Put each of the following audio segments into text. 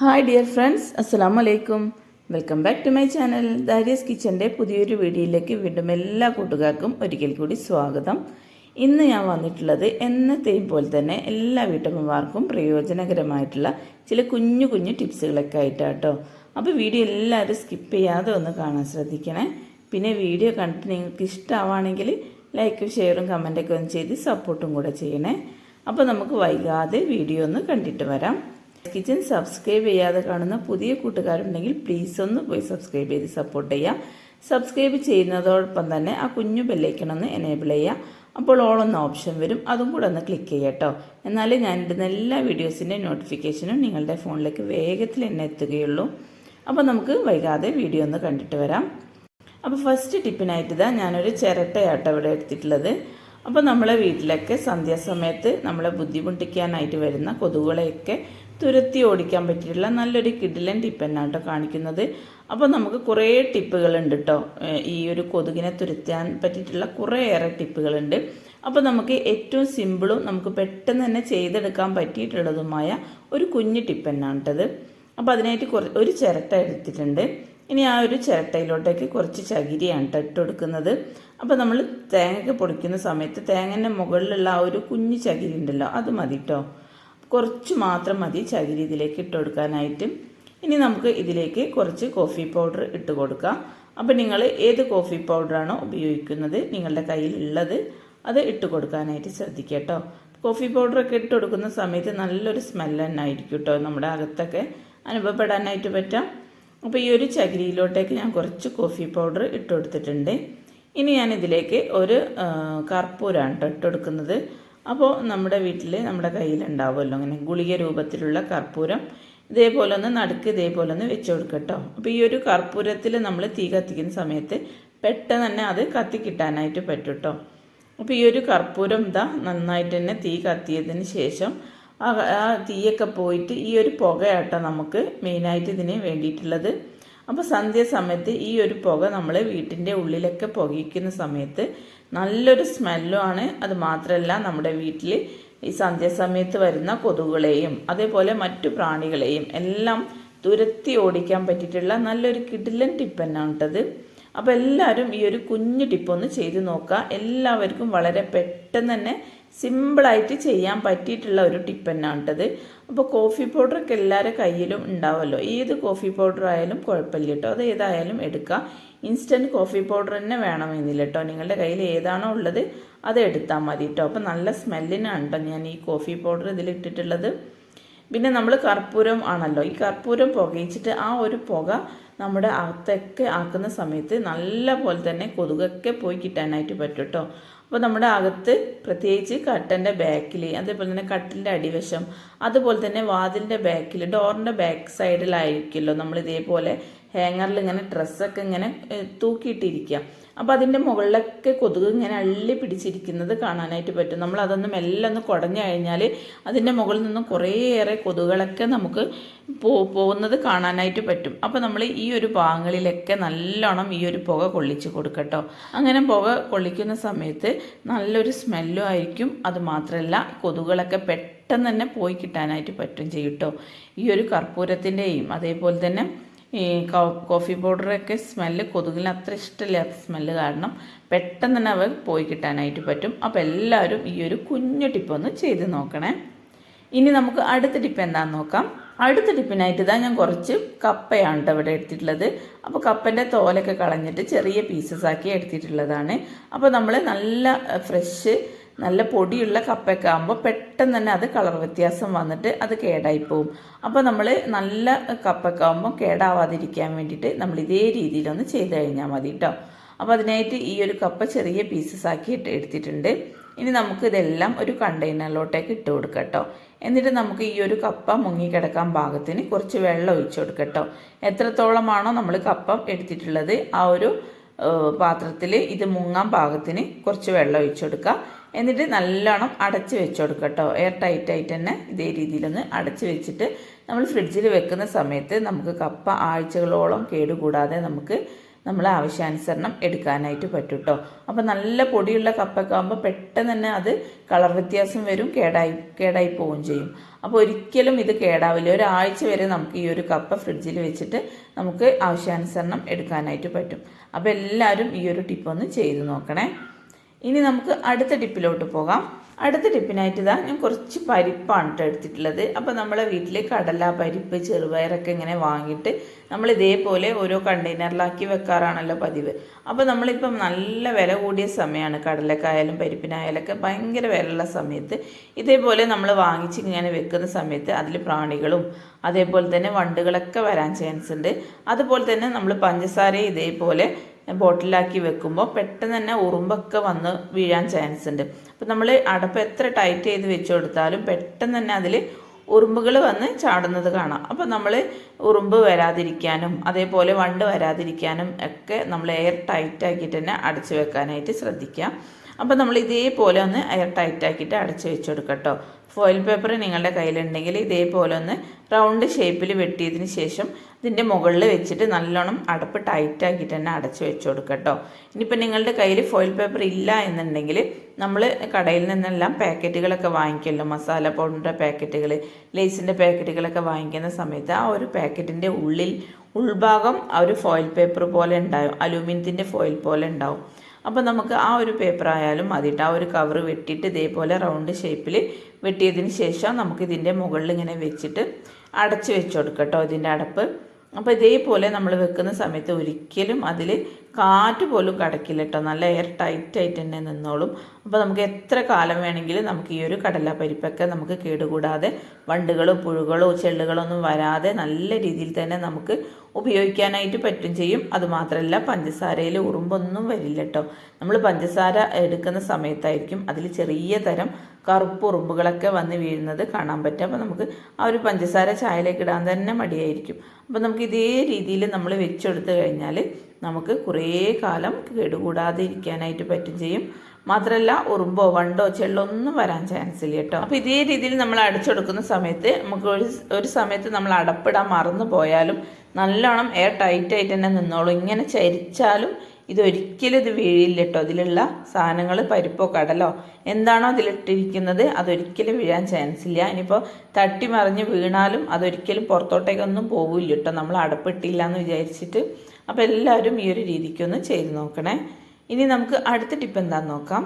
Hi dear friends അസ്സലാമു വലൈക്കും welcome back to my channel Darius കിച്ചന്റെ പുതിയൊരു വീഡിയോയിലേക്ക് വീണ്ടും എല്ലാ കൂട്ടുകാർക്കും ഒരിക്കൽ കൂടി സ്വാഗതം. ഇന്ന് ഞാൻ വന്നിട്ടുള്ളത് എന്നത്തെയും പോലെ തന്നെ എല്ലാ വീട്ടമ്മമാർക്കും പ്രയോജനകരമായിട്ടുള്ള ചില കുഞ്ഞു കുഞ്ഞു ടിപ്സുകളൊക്കെ ആയിട്ടാട്ടോ. അപ്പോൾ വീഡിയോ എല്ലാവരും സ്കിപ്പ് ചെയ്യാതെ ഒന്ന് കാണാൻ ശ്രദ്ധിക്കണേ. പിന്നെ വീഡിയോ കണ്ടിട്ട് നിങ്ങൾക്ക് ഇഷ്ടമാവുകയാണെങ്കിൽ ലൈക്കും ഷെയറും കമന്റൊക്കെ ഒന്ന് ചെയ്ത് സപ്പോർട്ടും കൂടെ ചെയ്യണേ. അപ്പോൾ നമുക്ക് വൈകാതെ വീഡിയോ ഒന്ന് കണ്ടിട്ട് വരാം. കിച്ചൻ സബ്സ്ക്രൈബ് ചെയ്യാതെ കാണുന്ന പുതിയ കൂട്ടുകാരുണ്ടെങ്കിൽ പ്ലീസ് ഒന്ന് പോയി സബ്സ്ക്രൈബ് ചെയ്ത് സപ്പോർട്ട് ചെയ്യാം. സബ്സ്ക്രൈബ് ചെയ്യുന്നതോടൊപ്പം തന്നെ ആ കുഞ്ഞു ബെല്ലൈക്കൺ ഒന്ന് എനേബിൾ ചെയ്യാം. അപ്പോൾ ഓൾ എന്ന ഓപ്ഷൻ വരും. അതും കൂടെ ഒന്ന് ക്ലിക്ക് ചെയ്യാം കേട്ടോ. എന്നാലേ ഞാനിടുന്ന എല്ലാ വീഡിയോസിന്റെ നോട്ടിഫിക്കേഷനും നിങ്ങളുടെ ഫോണിലേക്ക് വേഗത്തിൽ തന്നെ എത്തുകയുള്ളൂ. അപ്പോൾ നമുക്ക് വൈകാതെ വീഡിയോ ഒന്ന് കണ്ടിട്ട് വരാം. അപ്പോൾ ഫസ്റ്റ് ടിപ്പിനായിട്ട് ഇതാ ഞാനൊരു ചിരട്ടയാട്ടോ ഇവിടെ എടുത്തിട്ടുള്ളത്. അപ്പോൾ നമ്മളെ വീട്ടിലൊക്കെ സന്ധ്യാസമയത്ത് നമ്മളെ ബുദ്ധിമുട്ടിക്കാനായിട്ട് വരുന്ന കൊതുകുകളെയൊക്കെ തുരത്തി ഓടിക്കാൻ പറ്റിയിട്ടുള്ള നല്ലൊരു കിഡിലൻ ടിപ്പ് എന്നാണ് കേട്ടോ കാണിക്കുന്നത്. അപ്പോൾ നമുക്ക് കുറേ ടിപ്പുകളുണ്ട് കേട്ടോ. ഈ ഒരു കൊതുകിനെ തുരത്താൻ പറ്റിയിട്ടുള്ള കുറേയേറെ ടിപ്പുകളുണ്ട്. അപ്പോൾ നമുക്ക് ഏറ്റവും സിമ്പിളും നമുക്ക് പെട്ടെന്ന് തന്നെ ചെയ്തെടുക്കാൻ പറ്റിയിട്ടുള്ളതുമായ ഒരു കുഞ്ഞു ടിപ്പ് എന്നാണ് കേട്ടത്. അപ്പോൾ അതിനായിട്ട് കുറ ഒരു ചിരട്ട എടുത്തിട്ടുണ്ട്. ഇനി ആ ഒരു ചിരട്ടയിലോട്ടേക്ക് കുറച്ച് ചകിരിയാണ് കേട്ടോ ഇട്ട് കൊടുക്കുന്നത്. അപ്പോൾ നമ്മൾ തേങ്ങയൊക്കെ പൊടിക്കുന്ന സമയത്ത് തേങ്ങന്റെ മുകളിലുള്ള ആ ഒരു കുഞ്ഞു ചകിരി ഉണ്ടല്ലോ അത് മതി കേട്ടോ. കുറച്ച് മാത്രം മതി ചകിരി ഇതിലേക്ക് ഇട്ട് കൊടുക്കാനായിട്ട്. ഇനി നമുക്ക് ഇതിലേക്ക് കുറച്ച് കോഫി പൗഡർ ഇട്ട് കൊടുക്കാം. അപ്പോൾ നിങ്ങൾ ഏത് കോഫി പൗഡറാണോ ഉപയോഗിക്കുന്നത് നിങ്ങളുടെ കയ്യിലുള്ളത് അത് ഇട്ട് കൊടുക്കാനായിട്ട് ശ്രദ്ധിക്കുക കേട്ടോ. കോഫി പൗഡറൊക്കെ ഇട്ട് കൊടുക്കുന്ന സമയത്ത് നല്ലൊരു സ്മെല്ല് തന്നെ ആയിരിക്കും കേട്ടോ നമ്മുടെ അകത്തൊക്കെ അനുഭവപ്പെടാനായിട്ട് പറ്റാം അപ്പോൾ ഈ ഒരു ചകിരിയിലോട്ടേക്ക് ഞാൻ കുറച്ച് കോഫി പൗഡർ ഇട്ട് കൊടുത്തിട്ടുണ്ട്. ഇനി ഞാൻ ഇതിലേക്ക് ഒരു കർപ്പൂരാണ് കേട്ടോ ഇട്ട് കൊടുക്കുന്നത്. അപ്പോൾ നമ്മുടെ വീട്ടിൽ നമ്മുടെ കയ്യിലുണ്ടാവുമല്ലോ. അങ്ങനെ ഗുളിക രൂപത്തിലുള്ള കർപ്പൂരം ഇതേപോലെ ഒന്ന് നടുക്ക് ഇതേപോലെ ഒന്ന് വെച്ച് കൊടുക്കട്ടോ അപ്പോൾ ഈ ഒരു കർപ്പൂരത്തിൽ നമ്മൾ തീ കത്തിക്കുന്ന സമയത്ത് പെട്ടെന്ന് തന്നെ അത് കത്തിക്കിട്ടാനായിട്ട് പറ്റും കേട്ടോ അപ്പോൾ ഈ ഒരു കർപ്പൂരം ഇതാ നന്നായിട്ട് തന്നെ തീ കത്തിയതിന് ശേഷം ആ തീയൊക്കെ പോയിട്ട് ഈ ഒരു പുകയാട്ടോ നമുക്ക് മെയിനായിട്ട് ഇതിന് വേണ്ടിയിട്ടുള്ളത്. അപ്പോൾ സന്ധ്യ സമയത്ത് ഈ ഒരു പുക നമ്മൾ വീട്ടിന്റെ ഉള്ളിലൊക്കെ പുകയ്ക്കുന്ന സമയത്ത് നല്ലൊരു സ്മെല്ലുമാണ് അത് മാത്രമല്ല നമ്മുടെ വീട്ടിൽ ഈ സന്ധ്യാസമയത്ത് വരുന്ന കൊതുകുകളെയും അതേപോലെ മറ്റു പ്രാണികളെയും എല്ലാം തുരത്തി ഓടിക്കാൻ പറ്റിയിട്ടുള്ള നല്ലൊരു കിടിലൻ ടിപ്പ് തന്നെയാണ് കേട്ടത് അപ്പോൾ എല്ലാവരും ഈ ഒരു കുഞ്ഞു ടിപ്പ് ഒന്ന് ചെയ്ത് നോക്കുക. എല്ലാവർക്കും വളരെ പെട്ടെന്ന് തന്നെ സിമ്പിളായിട്ട് ചെയ്യാൻ പറ്റിയിട്ടുള്ള ഒരു ടിപ്പ് തന്നെയാണ് കേട്ടത് അപ്പോൾ കോഫി പൗഡറൊക്കെ എല്ലാവരുടെ കയ്യിലും ഉണ്ടാവുമല്ലോ ഏത് കോഫി പൗഡർ ആയാലും കുഴപ്പമില്ല കേട്ടോ. അത് ഏതായാലും എടുക്കുക. ഇൻസ്റ്റന്റ് കോഫി പൗഡർ തന്നെ വേണമെന്നില്ല കേട്ടോ നിങ്ങളുടെ കയ്യിൽ ഏതാണോ ഉള്ളത് അത് എടുത്താൽ മതി കേട്ടോ അപ്പോൾ നല്ല സ്മെല്ലിനാണ് കേട്ടോ ഞാൻ ഈ കോഫി പൗഡർ ഇതിലിട്ടിട്ടുള്ളത് പിന്നെ നമ്മൾ കർപ്പൂരം ആണല്ലോ. ഈ കർപ്പൂരം പുകയിച്ചിട്ട് ആ ഒരു പുക നമ്മുടെ അകത്തൊക്കെ ആക്കുന്ന സമയത്ത് നല്ല പോലെ തന്നെ കൊതുകൊക്കെ പോയി കിട്ടാനായിട്ട് പറ്റും കേട്ടോ അപ്പോൾ നമ്മുടെ അകത്ത് പ്രത്യേകിച്ച് കട്ടന്റെ ബാക്കിൽ അതേപോലെ തന്നെ കട്ടിലിന്റെ അടിവശം അതുപോലെ തന്നെ വാതിലിന്റെ ബാക്കിൽ ഡോറിന്റെ ബാക്ക് സൈഡിലായിരിക്കുമല്ലോ നമ്മൾ ഇതേപോലെ ഹാങ്ങറിൽ ഇങ്ങനെ ഡ്രസ്സൊക്കെ ഇങ്ങനെ തൂക്കിയിട്ടിരിക്കുക അപ്പോൾ അതിന്റെ മുകളിലൊക്കെ കൊതുക് ഇങ്ങനെ അള്ളി പിടിച്ചിരിക്കുന്നത് കാണാനായിട്ട് പറ്റും. നമ്മൾ അതൊന്ന് മെല്ലെ ഒന്ന് കുടഞ്ഞു കഴിഞ്ഞാൽ അതിന്റെ മുകളിൽ നിന്നും കുറേയേറെ കൊതുകുകളൊക്കെ നമുക്ക് പോ പോകുന്നത് കാണാനായിട്ട് പറ്റും. അപ്പോൾ നമ്മൾ ഈ ഒരു ഭാഗങ്ങളിലൊക്കെ നല്ലോണം ഈ ഒരു പുക കൊള്ളിച്ച് കൊടുക്കട്ടോ. അങ്ങനെ പുക കൊള്ളിക്കുന്ന സമയത്ത് നല്ലൊരു സ്മെല്ലും ആയിരിക്കും. അത് മാത്രമല്ല കൊതുകുകളൊക്കെ പെട്ടെന്ന് തന്നെ പോയി കിട്ടാനായിട്ട് പറ്റും ചെയ്യും കേട്ടോ ഈ ഒരു കർപ്പൂരത്തിന്റെയും അതേപോലെ തന്നെ ഈ കോഫി പൗഡറൊക്കെ സ്മെല്ല് കൊതുകിന് അത്ര ഇഷ്ടമില്ലാത്ത സ്മെല്ല് കാരണം പെട്ടെന്ന് തന്നെ അവ പോയി കിട്ടാനായിട്ട് പറ്റും. അപ്പോൾ എല്ലാവരും ഈ ഒരു കുഞ്ഞു ടിപ്പ് ഒന്ന് ചെയ്ത് നോക്കണേ. ഇനി നമുക്ക് അടുത്ത ടിപ്പ് എന്താണെന്ന് നോക്കാം. അടുത്ത ടിപ്പിനായിട്ട് ഇതാ ഞാൻ കുറച്ച് കപ്പയാണ് കേട്ടോ ഇവിടെ എടുത്തിട്ടുള്ളത്. അപ്പോൾ കപ്പന്റെ തോലൊക്കെ കളഞ്ഞിട്ട് ചെറിയ പീസസ് ആക്കി എടുത്തിട്ടുള്ളതാണ്. അപ്പോൾ നമ്മൾ നല്ല ഫ്രഷ് നല്ല പൊടിയുള്ള കപ്പയൊക്കെ ആകുമ്പോൾ പെട്ടെന്ന് തന്നെ അത് കളർ വ്യത്യാസം വന്നിട്ട് അത് കേടായി പോകും അപ്പോൾ നമ്മൾ നല്ല കപ്പൊക്കെ ആകുമ്പോൾ കേടാവാതിരിക്കാൻ വേണ്ടിയിട്ട് നമ്മൾ ഇതേ രീതിയിലൊന്ന് ചെയ്ത് കഴിഞ്ഞാൽ മതി കേട്ടോ അപ്പോൾ അതിനായിട്ട് ഈ ഒരു കപ്പ ചെറിയ പീസസ് ആക്കിയിട്ട് എടുത്തിട്ടുണ്ട്. ഇനി നമുക്ക് ഇതെല്ലാം ഒരു കണ്ടെയ്നറിലോട്ടേക്ക് ഇട്ട് കൊടുക്കാം കേട്ടോ എന്നിട്ട് നമുക്ക് ഈ ഒരു കപ്പ മുങ്ങിക്കിടക്കാൻ പാകത്തിന് കുറച്ച് വെള്ളം ഒഴിച്ചു കൊടുക്കാം കേട്ടോ എത്രത്തോളമാണോ നമ്മൾ കപ്പ എടുത്തിട്ടുള്ളത് ആ ഒരു പാത്രത്തിൽ ഇത് മുങ്ങാൻ പാകത്തിന് കുറച്ച് വെള്ളം ഒഴിച്ചു കൊടുക്കുക എന്നിട്ട് നല്ലോണം അടച്ച് വെച്ച് കൊടുക്കുക കേട്ടോ എയർ ടൈറ്റ് ആയിട്ട് തന്നെ ഇതേ രീതിയിലൊന്ന് അടച്ച് വെച്ചിട്ട് നമ്മൾ ഫ്രിഡ്ജിൽ വെക്കുന്ന സമയത്ത് നമുക്ക് കപ്പ ആഴ്ചകളോളം കേടുകൂടാതെ നമുക്ക് നമ്മൾ ആവശ്യാനുസരണം എടുക്കാനായിട്ട് പറ്റും കേട്ടോ അപ്പോൾ നല്ല പൊടിയുള്ള കപ്പൊക്കെ ആകുമ്പോൾ പെട്ടെന്ന് തന്നെ അത് കളർ വ്യത്യാസം വരും കേടായി കേടായി പോവുകയും ചെയ്യും. അപ്പോൾ ഒരിക്കലും ഇത് കേടാവില്ല. ഒരാഴ്ച വരെ നമുക്ക് ഈ ഒരു കപ്പ ഫ്രിഡ്ജിൽ വെച്ചിട്ട് നമുക്ക് ആവശ്യാനുസരണം എടുക്കാനായിട്ട് പറ്റും. അപ്പോൾ എല്ലാവരും ഈ ഒരു ടിപ്പ് ഒന്ന് ചെയ്ത് നോക്കണേ. ഇനി നമുക്ക് അടുത്ത ടിപ്പിലോട്ട് പോകാം. അടുത്ത ടിപ്പിനായിട്ട് ഇതാ ഞാൻ കുറച്ച് പരിപ്പാണ് കേട്ടോ എടുത്തിട്ടുള്ളത്. അപ്പോൾ നമ്മളെ വീട്ടിൽ കടല പരിപ്പ് ചെറുപയറൊക്കെ ഇങ്ങനെ വാങ്ങിയിട്ട് നമ്മൾ ഇതേപോലെ ഓരോ കണ്ടെയ്നറിലാക്കി വെക്കാറാണല്ലോ പതിവ്. അപ്പോൾ നമ്മളിപ്പം നല്ല വില കൂടിയ സമയമാണ് കടലക്കായാലും പരിപ്പിനായാലൊക്കെ ഭയങ്കര വിലയുള്ള സമയത്ത്. ഇതേപോലെ നമ്മൾ വാങ്ങിച്ച് ഇങ്ങനെ വെക്കുന്ന സമയത്ത് അതിൽ പ്രാണികളും അതേപോലെ തന്നെ വണ്ടുകളൊക്കെ വരാൻ ചാൻസ് ഉണ്ട്. അതുപോലെ തന്നെ നമ്മൾ പഞ്ചസാരയും ഇതേപോലെ ബോട്ടിലാക്കി വെക്കുമ്പോൾ പെട്ടെന്ന് തന്നെ ഉറുമ്പൊക്കെ വന്ന് വീഴാൻ ചാൻസ് ഉണ്ട്. അപ്പം നമ്മൾ അടപ്പ് എത്ര ടൈറ്റ് ചെയ്ത് വെച്ച് കൊടുത്താലും പെട്ടെന്ന് തന്നെ അതിൽ ഉറുമ്പുകൾ വന്ന് ചാടുന്നത് കാണാം. അപ്പം നമ്മൾ ഉറുമ്പ് വരാതിരിക്കാനും അതേപോലെ വണ്ട് വരാതിരിക്കാനും ഒക്കെ നമ്മൾ എയർ ടൈറ്റ് ആക്കിയിട്ട് തന്നെ അടച്ചു വെക്കാനായിട്ട് ശ്രദ്ധിക്കുക. അപ്പോൾ നമ്മൾ ഇതേപോലെ ഒന്ന് എയർ ടൈറ്റ് ആക്കിയിട്ട് അടച്ചു വെച്ച് കൊടുക്കട്ടോ ഫോയിൽ പേപ്പർ നിങ്ങളുടെ കയ്യിലുണ്ടെങ്കിൽ ഇതേപോലെ ഒന്ന് റൗണ്ട് ഷേപ്പിൽ വെട്ടിയതിന് ശേഷം ഇതിന്റെ മുകളിൽ വെച്ചിട്ട് നല്ലോണം അടപ്പ് ടൈറ്റാക്കിയിട്ട് തന്നെ അടച്ചു വെച്ച് കേട്ടോ ഇനിയിപ്പോൾ നിങ്ങളുടെ കയ്യിൽ ഫോയിൽ പേപ്പർ ഇല്ല എന്നുണ്ടെങ്കിൽ നമ്മൾ കടയിൽ നിന്നെല്ലാം പാക്കറ്റുകളൊക്കെ വാങ്ങിക്കുമല്ലോ. മസാല പൗഡറിന്റെ പാക്കറ്റുകൾ ലേസിന്റെ പാക്കറ്റുകളൊക്കെ വാങ്ങിക്കുന്ന സമയത്ത് ആ ഒരു പാക്കറ്റിന്റെ ഉള്ളിൽ ഉൾഭാഗം ആ ഒരു ഫോയിൽ പേപ്പർ പോലെ ഉണ്ടാവും. അലൂമിനിയത്തിന്റെ ഫോയിൽ പോലെ ഉണ്ടാവും. അപ്പോൾ നമുക്ക് ആ ഒരു പേപ്പർ ആയാലും മതിയിട്ട് ആ ഒരു കവർ വെട്ടിയിട്ട് ഇതേപോലെ റൗണ്ട് ഷേപ്പിൽ വെട്ടിയതിന് ശേഷം നമുക്ക് ഇതിന്റെ മുകളിൽ ഇങ്ങനെ വെച്ചിട്ട് അടച്ച് വെച്ച് കേട്ടോ ഇതിന്റെ അടപ്പ്. അപ്പോൾ ഇതേപോലെ നമ്മൾ വെക്കുന്ന സമയത്ത് ഒരിക്കലും അതിൽ കാറ്റ് പോലും കടക്കില്ല കേട്ടോ. നല്ല എയർ ടൈറ്റ് ആയിട്ട് തന്നെ നിന്നോളും. അപ്പോൾ നമുക്ക് എത്ര കാലം വേണമെങ്കിലും നമുക്ക് ഈ ഒരു കടല പരിപ്പൊക്കെ നമുക്ക് കേടുകൂടാതെ വണ്ടുകളോ പുഴുകളോ ചെള്ളുകളോ ഒന്നും വരാതെ നല്ല രീതിയിൽ തന്നെ നമുക്ക് ഉപയോഗിക്കാനായിട്ട് പറ്റും ചെയ്യും. അതുമാത്രമല്ല പഞ്ചസാരയിൽ ഉറുമ്പൊന്നും വരില്ല കേട്ടോ. നമ്മൾ പഞ്ചസാര എടുക്കുന്ന സമയത്തായിരിക്കും അതിൽ ചെറിയ തരം കറുപ്പ് ഉറുമ്പുകളൊക്കെ വന്ന് വീഴുന്നത് കാണാൻ പറ്റും. അപ്പോൾ നമുക്ക് ആ ഒരു പഞ്ചസാര ചായയിലേക്ക് ഇടാൻ തന്നെ മടിയായിരിക്കും. അപ്പോൾ നമുക്ക് ഇതേ രീതിയിൽ നമ്മൾ വെച്ചെടുത്ത് കഴിഞ്ഞാൽ നമുക്ക് കുറേ കാലം കേടുകൂടാതെ ഇരിക്കാനായിട്ട് പറ്റും ചെയ്യും. മാത്രമല്ല ഉറുമ്പോ വണ്ടോ ചെള്ളോ ഒന്നും വരാൻ ചാൻസ് ഇല്ല കേട്ടോ. അപ്പോൾ ഇതേ രീതിയിൽ നമ്മൾ അടച്ചെടുക്കുന്ന സമയത്ത് നമുക്ക് ഒരു ഒരു സമയത്ത് നമ്മൾ അടപ്പിടാൻ മറന്നു പോയാലും നല്ലോണം എയർ ടൈറ്റ് ആയിട്ട് തന്നെ നിന്നോളും. ഇങ്ങനെ ചരിച്ചാലും ഇതൊരിക്കലും ഇത് വീഴില്ല കേട്ടോ. അതിലുള്ള സാധനങ്ങൾ പരിപ്പോ കടലോ എന്താണോ അതിലിട്ടിരിക്കുന്നത് അതൊരിക്കലും വീഴാൻ ചാൻസ് ഇല്ല. ഇനിയിപ്പോൾ തട്ടി മറിഞ്ഞ് വീണാലും അതൊരിക്കലും പുറത്തോട്ടേക്കൊന്നും പോകില്ല കേട്ടോ. നമ്മൾ അടപ്പിട്ടില്ല എന്ന് വിചാരിച്ചിട്ട് അപ്പോൾ എല്ലാവരും ഈ ഒരു രീതിക്കൊന്ന് ചെയ്ത് നോക്കണേ. ഇനി നമുക്ക് അടുത്ത ടിപ്പ് എന്താണെന്ന് നോക്കാം.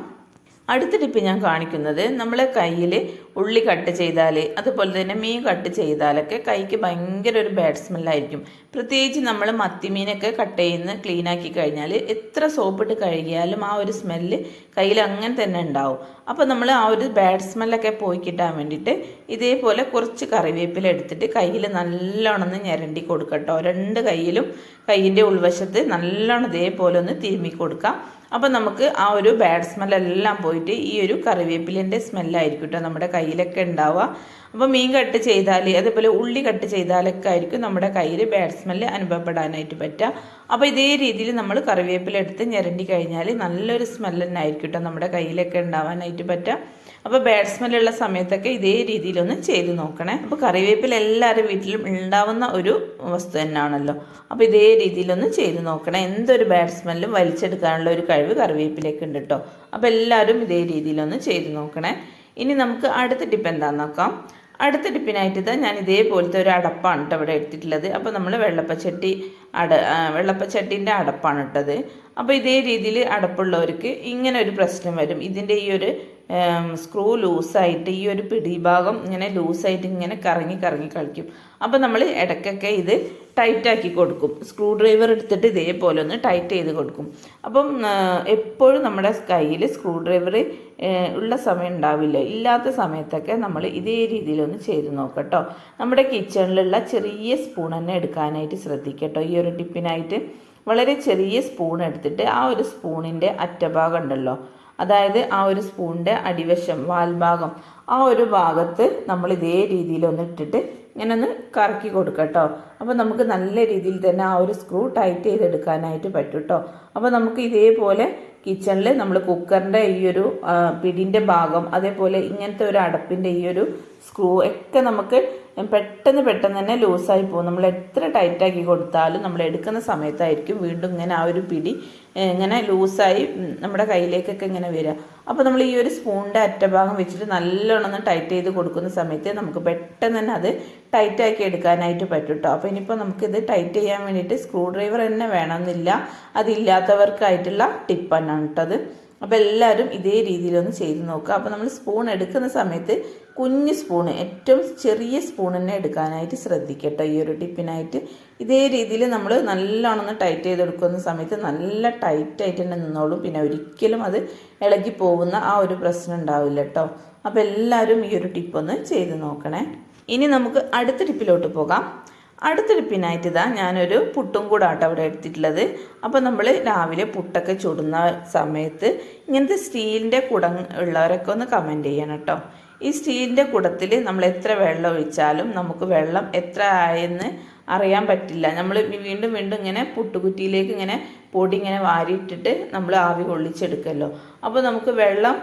അടുത്ത ടിപ്പ് ഞാൻ കാണിക്കുന്നത് നമ്മളെ കയ്യിൽ ഉള്ളി കട്ട് ചെയ്താൽ അതുപോലെ തന്നെ മീൻ കട്ട് ചെയ്താലൊക്കെ കൈക്ക് ഭയങ്കര ഒരു ബാഡ് സ്മെല്ലായിരിക്കും പ്രത്യേകിച്ച് നമ്മൾ മത്തിമീനൊക്കെ കട്ട് ചെയ്യുന്ന ക്ലീൻ ആക്കി കഴിഞ്ഞാൽ എത്ര സോപ്പിട്ട് കഴുകിയാലും ആ ഒരു സ്മെല്ല് കയ്യിൽ അങ്ങനെ തന്നെ ഉണ്ടാവും. അപ്പോൾ നമ്മൾ ആ ഒരു ബാഡ് സ്മെല്ലൊക്കെ പോയി കിട്ടാൻ വേണ്ടിയിട്ട് ഇതേപോലെ കുറച്ച് കറിവേപ്പില എടുത്തിട്ട് കയ്യിൽ നല്ലോണം ഞരണ്ടി കൊടുക്കട്ടോ. രണ്ട് കയ്യിലും കയ്യിന്റെ ഉൾവശത്ത് നല്ലോണം ഇതേപോലെ ഒന്ന് തിരുമ്മി കൊടുക്കാം. അപ്പോൾ നമുക്ക് ആ ഒരു ബാഡ് സ്മെല്ലെല്ലാം പോയിട്ട് ഈ ഒരു കറിവേപ്പിലിന്റെ സ്മെല്ലായിരിക്കും കേട്ടോ നമ്മുടെ കയ്യിലൊക്കെ ഉണ്ടാവുക. അപ്പോൾ മീൻ കട്ട് ചെയ്താൽ അതേപോലെ ഉള്ളി കട്ട് ചെയ്താലൊക്കെ ആയിരിക്കും നമ്മുടെ കയ്യിൽ ബാഡ് സ്മെല്ല് അനുഭവപ്പെടാനായിട്ട് പറ്റുക. അപ്പോൾ ഇതേ രീതിയിൽ നമ്മൾ കറിവേപ്പില എടുത്ത് ഞെരണ്ടി കഴിഞ്ഞാൽ നല്ലൊരു സ്മെല്ല് ആയിരിക്കും കേട്ടോ നമ്മുടെ കയ്യിലൊക്കെ ഉണ്ടാവാനായിട്ട് പറ്റുക. അപ്പോൾ ബാഡ് സ്മെല്ലുള്ള സമയത്തൊക്കെ ഇതേ രീതിയിലൊന്ന് ചെയ്ത് നോക്കണേ. അപ്പോൾ കറിവേപ്പില എല്ലാവരും വീട്ടിലും ഉണ്ടാവുന്ന ഒരു വസ്തു തന്നെയാണല്ലോ. അപ്പോൾ ഇതേ രീതിയിലൊന്ന് ചെയ്ത് നോക്കണേ. എന്തൊരു ബാഡ് വലിച്ചെടുക്കാനുള്ള ഒരു കഴിവ് കറിവേപ്പിലേക്ക് ഉണ്ട് കേട്ടോ അപ്പോൾ എല്ലാവരും ഇതേ രീതിയിലൊന്ന് ചെയ്ത് നോക്കണേ. ഇനി നമുക്ക് അടുത്ത ടിപ്പ് എന്താണെന്ന് നോക്കാം. അടുത്ത ടിപ്പിനായിട്ട് ഇതാ ഞാൻ ഇതേപോലത്തെ ഒരു അടപ്പാണ് കേട്ടോ ഇവിടെ എടുത്തിട്ടുള്ളത്. അപ്പോൾ നമ്മൾ വെള്ളപ്പച്ചട്ടി അട വെള്ളപ്പച്ചട്ടീന്റെ അടപ്പാണ് ഇട്ടത്. അപ്പോൾ ഇതേ രീതിയിൽ അടപ്പുള്ളവർക്ക് ഇങ്ങനെ ഒരു പ്രശ്നം വരും. ഇതിന്റെ ഈ ഒരു സ്ക്രൂ ലൂസായിട്ട് ഈ ഒരു പിടിഭാഗം ഇങ്ങനെ ലൂസായിട്ട് ഇങ്ങനെ കറങ്ങി കറങ്ങി കളിക്കും. അപ്പോൾ നമ്മൾ ഇടയ്ക്കൊക്കെ ഇത് ടൈറ്റാക്കി കൊടുക്കും. സ്ക്രൂ ഡ്രൈവർ എടുത്തിട്ട് ഇതേപോലെ ഒന്ന് ടൈറ്റ് ചെയ്ത് കൊടുക്കും. അപ്പം എപ്പോഴും നമ്മുടെ കയ്യിൽ സ്ക്രൂ ഡ്രൈവർ ഉള്ള സമയം ഉണ്ടാവില്ല. ഇല്ലാത്ത സമയത്തൊക്കെ നമ്മൾ ഇതേ രീതിയിലൊന്ന് ചെയ്ത് നോക്കട്ടോ. നമ്മുടെ കിച്ചണിലുള്ള ചെറിയ സ്പൂൺ തന്നെ എടുക്കാനായിട്ട് ശ്രദ്ധിക്കട്ടോ. ഈ ഒരു ടിപ്പിനായിട്ട്. വളരെ ചെറിയ സ്പൂൺ എടുത്തിട്ട് ആ ഒരു സ്പൂണിന്റെ അറ്റഭാഗം ഉണ്ടല്ലോ. അതായത് ആ ഒരു സ്പൂണിന്റെ അടിവശം വാൽഭാഗം ആ ഒരു ഭാഗത്ത് നമ്മൾ ഇതേ രീതിയിൽ ഒന്ന് ഇട്ടിട്ട് ഇങ്ങനെ ഒന്ന് കറക്കി കൊടുക്കുക കേട്ടോ അപ്പോൾ നമുക്ക് നല്ല രീതിയിൽ തന്നെ ആ ഒരു സ്ക്രൂ ടൈറ്റ് ചെയ്തെടുക്കാനായിട്ട് പറ്റും കേട്ടോ അപ്പോൾ നമുക്ക് ഇതേപോലെ കിച്ചണിൽ നമ്മൾ കുക്കറിന്റെ ഈ ഒരു പിടിന്റെ ഭാഗം അതേപോലെ ഇങ്ങനത്തെ ഒരു അടപ്പിന്റെ ഈ ഒരു സ്ക്രൂ ഒക്കെ നമുക്ക് പെട്ടെന്ന് പെട്ടെന്ന് തന്നെ ലൂസായി പോകും. നമ്മൾ എത്ര ടൈറ്റാക്കി കൊടുത്താലും നമ്മൾ എടുക്കുന്ന സമയത്തായിരിക്കും വീണ്ടും ഇങ്ങനെ ആ ഒരു പിടി ഇങ്ങനെ ലൂസായി നമ്മുടെ കയ്യിലേക്കൊക്കെ ഇങ്ങനെ വരിക. അപ്പോൾ നമ്മൾ ഈ ഒരു സ്പൂണിന്റെ അറ്റഭാഗം വെച്ചിട്ട് നല്ലോണം ടൈറ്റ് ചെയ്ത് കൊടുക്കുന്ന സമയത്ത് നമുക്ക് പെട്ടെന്ന് തന്നെ അത് ടൈറ്റാക്കി എടുക്കാനായിട്ട് പറ്റും കേട്ടോ അപ്പോൾ ഇനിയിപ്പോൾ നമുക്കിത് ടൈറ്റ് ചെയ്യാൻ വേണ്ടിയിട്ട് സ്ക്രൂ ഡ്രൈവർ തന്നെ വേണമെന്നില്ല. അതില്ലാത്തവർക്കായിട്ടുള്ള ടിപ്പ് തന്നെയാണ് കേട്ടോ അത്. അപ്പോൾ എല്ലാവരും ഇതേ രീതിയിലൊന്ന് ചെയ്ത് നോക്കുക. അപ്പോൾ നമ്മൾ സ്പൂൺ എടുക്കുന്ന സമയത്ത് കുഞ്ഞ് സ്പൂണ് ഏറ്റവും ചെറിയ സ്പൂൺ തന്നെ എടുക്കാനായിട്ട് ശ്രദ്ധിക്കട്ടോ. ഈ ഒരു ടിപ്പിനായിട്ട് ഇതേ രീതിയിൽ നമ്മൾ നല്ലോണം ടൈറ്റ് ടൈറ്റ് ചെയ്തെടുക്കുന്ന സമയത്ത് നല്ല ടൈറ്റായിട്ട് തന്നെ നിന്നോളും. പിന്നെ ഒരിക്കലും അത് ഇളകി പോകുന്ന ആ ഒരു പ്രശ്നം ഉണ്ടാവില്ല കേട്ടോ അപ്പോൾ എല്ലാവരും ഈ ഒരു ടിപ്പൊന്ന് ചെയ്ത് നോക്കണേ. ഇനി നമുക്ക് അടുത്ത ടിപ്പിലോട്ട് പോകാം. അടുത്ത ടിപ്പിനായിട്ട് ഇതാ ഞാനൊരു പുട്ടും കൂടാട്ടോ അവിടെ എടുത്തിട്ടുള്ളത്. അപ്പോൾ നമ്മൾ രാവിലെ പുട്ടൊക്കെ ചുടുന്ന സമയത്ത് ഇങ്ങനത്തെ സ്റ്റീലിന്റെ കുടം ഉള്ളവരൊക്കെ ഒന്ന് കമന്റ് ചെയ്യണം കേട്ടോ. ഈ സ്റ്റീലിന്റെ കുടത്തിൽ നമ്മൾ എത്ര വെള്ളം ഒഴിച്ചാലും നമുക്ക് വെള്ളം എത്ര ആയെന്ന് അറിയാൻ പറ്റില്ല. നമ്മൾ വീണ്ടും വീണ്ടും ഇങ്ങനെ പുട്ടുകുറ്റിയിലേക്ക് ഇങ്ങനെ പൊടി ഇങ്ങനെ വാരിയിട്ടിട്ട് നമ്മൾ ആവി കൊള്ളിച്ചെടുക്കല്ലോ. അപ്പോൾ നമുക്ക് വെള്ളം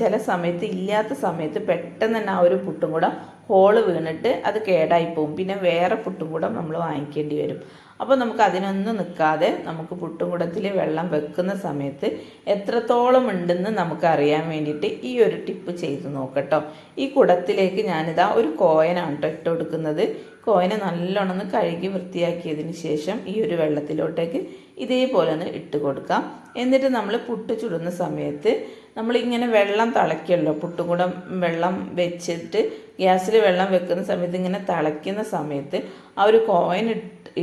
ചില സമയത്ത് ഇല്ലാത്ത സമയത്ത് പെട്ടെന്ന് തന്നെ ആ ഒരു പുട്ടും കൂടെ ഹോൾ വീണിട്ട് അത് കേടായി പോകും പിന്നെ വേറെ പുട്ടും കൂടെ നമ്മൾ വാങ്ങിക്കേണ്ടി വരും. അപ്പോൾ നമുക്ക് അതിനൊന്നും നിൽക്കാതെ നമുക്ക് പുട്ടുംകുടത്തിൽ വെള്ളം വെക്കുന്ന സമയത്ത് എത്രത്തോളം ഉണ്ടെന്ന് നമുക്ക് അറിയാൻ വേണ്ടിയിട്ട് ഈ ഒരു ടിപ്പ് ചെയ്ത് നോക്കട്ടോ. ഈ കുടത്തിലേക്ക് ഞാനിതാ ഒരു കോയനാണ് കേട്ടോ ഇട്ട് കൊടുക്കുന്നത്. കോയനെ നല്ലോണം ഒന്ന് കഴുകി വൃത്തിയാക്കിയതിന് ശേഷം ഈ ഒരു വെള്ളത്തിലോട്ടേക്ക് ഇതേപോലെ ഒന്ന് ഇട്ട് കൊടുക്കാം. എന്നിട്ട് നമ്മൾ പുട്ട് ചുടുന്ന സമയത്ത് നമ്മളിങ്ങനെ വെള്ളം തിളയ്ക്കുമല്ലോ പുട്ടുകൂടം വെള്ളം വെച്ചിട്ട് ഗ്യാസിൽ വെള്ളം വെക്കുന്ന സമയത്ത് ഇങ്ങനെ തിളയ്ക്കുന്ന സമയത്ത് ആ ഒരു കോയിൻ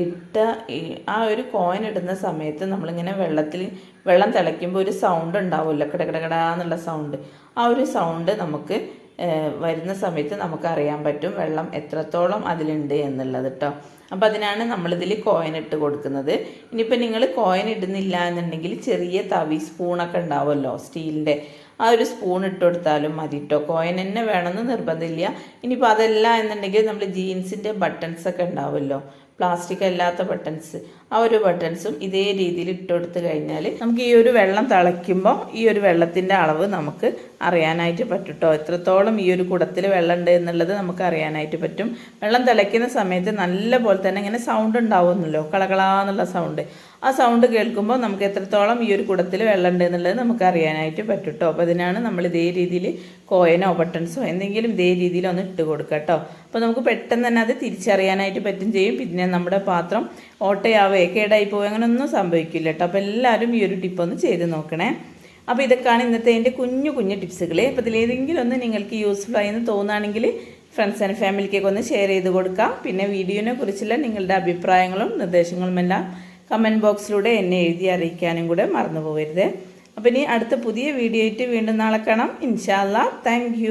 ഇട്ട ആ ഒരു കോയിൻ ഇടുന്ന സമയത്ത് നമ്മളിങ്ങനെ വെള്ളത്തിൽ വെള്ളം തിളയ്ക്കുമ്പോൾ ഒരു സൗണ്ട് ഉണ്ടാവുമല്ലോ കിടകിടകിടാന്നുള്ള സൗണ്ട് ആ ഒരു സൗണ്ട് നമുക്ക് വരുന്ന സമയത്ത് നമുക്ക് അറിയാൻ പറ്റും വെള്ളം എത്രത്തോളം അതിലുണ്ട് എന്നുള്ളത് കേട്ടോ അപ്പോൾ അതിനാണ് നമ്മളിതിൽ കോയിൻ ഇട്ട് കൊടുക്കുന്നത്. ഇനിയിപ്പോൾ നിങ്ങൾ കോയിൻ ഇടുന്നില്ല എന്നുണ്ടെങ്കിൽ ചെറിയ തവി സ്പൂണൊക്കെ ഉണ്ടാവുമല്ലോ സ്റ്റീലിന്റെ ആ ഒരു സ്പൂൺ ഇട്ട് കൊടുത്താലും മതി കേട്ടോ കോയിൻ തന്നെ വേണമെന്ന് നിർബന്ധമില്ല. ഇനിയിപ്പോൾ അതല്ല എന്നുണ്ടെങ്കിൽ നമ്മൾ ജീൻസിന്റെ ബട്ടൺസൊക്കെ ഉണ്ടാവുമല്ലോ. പ്ലാസ്റ്റിക് അല്ലാത്ത ബട്ടൺസ് ആ ഒരു ബട്ടൺസും ഇതേ രീതിയിൽ ഇട്ട് കൊടുത്തു കഴിഞ്ഞാൽ നമുക്ക് ഈ ഒരു വെള്ളം തിളയ്ക്കുമ്പോൾ ഈ ഒരു വെള്ളത്തിന്റെ അളവ് നമുക്ക് അറിയാനായിട്ട് പറ്റും എത്രത്തോളം ഈ ഒരു കുടത്തിൽ വെള്ളം ഉണ്ട് എന്നുള്ളത് നമുക്ക് അറിയാനായിട്ട് പറ്റും. വെള്ളം തിളയ്ക്കുന്ന സമയത്ത് നല്ല പോലെ തന്നെ ഇങ്ങനെ സൗണ്ട് ഉണ്ടാവുമല്ലോ കളകളാന്നുള്ള സൗണ്ട് ആ സൗണ്ട് കേൾക്കുമ്പോൾ നമുക്ക് എത്രത്തോളം ഈ ഒരു കുടത്തിൽ വെള്ളം ഉണ്ട് എന്നുള്ളത് നമുക്ക് അറിയാനായിട്ട് പറ്റും കേട്ടോ അപ്പോൾ അതിനാണ് നമ്മൾ ഇതേ രീതിയിൽ കോയനോ ബട്ടൺസോ എന്തെങ്കിലും ഇതേ രീതിയിൽ ഒന്ന് ഇട്ട് കൊടുക്കുക കേട്ടോ അപ്പോൾ നമുക്ക് പെട്ടെന്ന് തന്നെ അത് തിരിച്ചറിയാനായിട്ട് പറ്റും ചെയ്യും. പിന്നെ നമ്മുടെ പാത്രം ഓട്ടയാവേ കേടായി പോവുക അങ്ങനെ ഒന്നും സംഭവിക്കില്ല കേട്ടോ അപ്പോൾ എല്ലാവരും ഈ ഒരു ടിപ്പ് ഒന്ന് ചെയ്ത് നോക്കണേ. അപ്പോൾ ഇതൊക്കെയാണ് ഇന്നത്തെ എന്റെ കുഞ്ഞു കുഞ്ഞു ടിപ്സുകൾ അപ്പോൾ ഇതിലേതെങ്കിലും ഒന്ന് നിങ്ങൾക്ക് യൂസ്ഫുൾ എന്ന് തോന്നുകയാണെങ്കിൽ ഫ്രണ്ട്സ് ആൻഡ് ഫാമിലിക്കൊക്കെ ഒന്ന് ഷെയർ ചെയ്ത് കൊടുക്കാം. പിന്നെ വീഡിയോനെ കുറിച്ചുള്ള നിങ്ങളുടെ അഭിപ്രായങ്ങളും നിർദ്ദേശങ്ങളും എല്ലാം കമന്റ് ബോക്സിലൂടെ എന്നെ എഴുതി അറിയിക്കാനും കൂടെ മറന്നു പോകരുത്. അപ്പോൾ ഇനി അടുത്ത പുതിയ വീഡിയോ ആയിട്ട് വീണ്ടും നാളെ കാണാം. ഇൻഷാല്ല താങ്ക്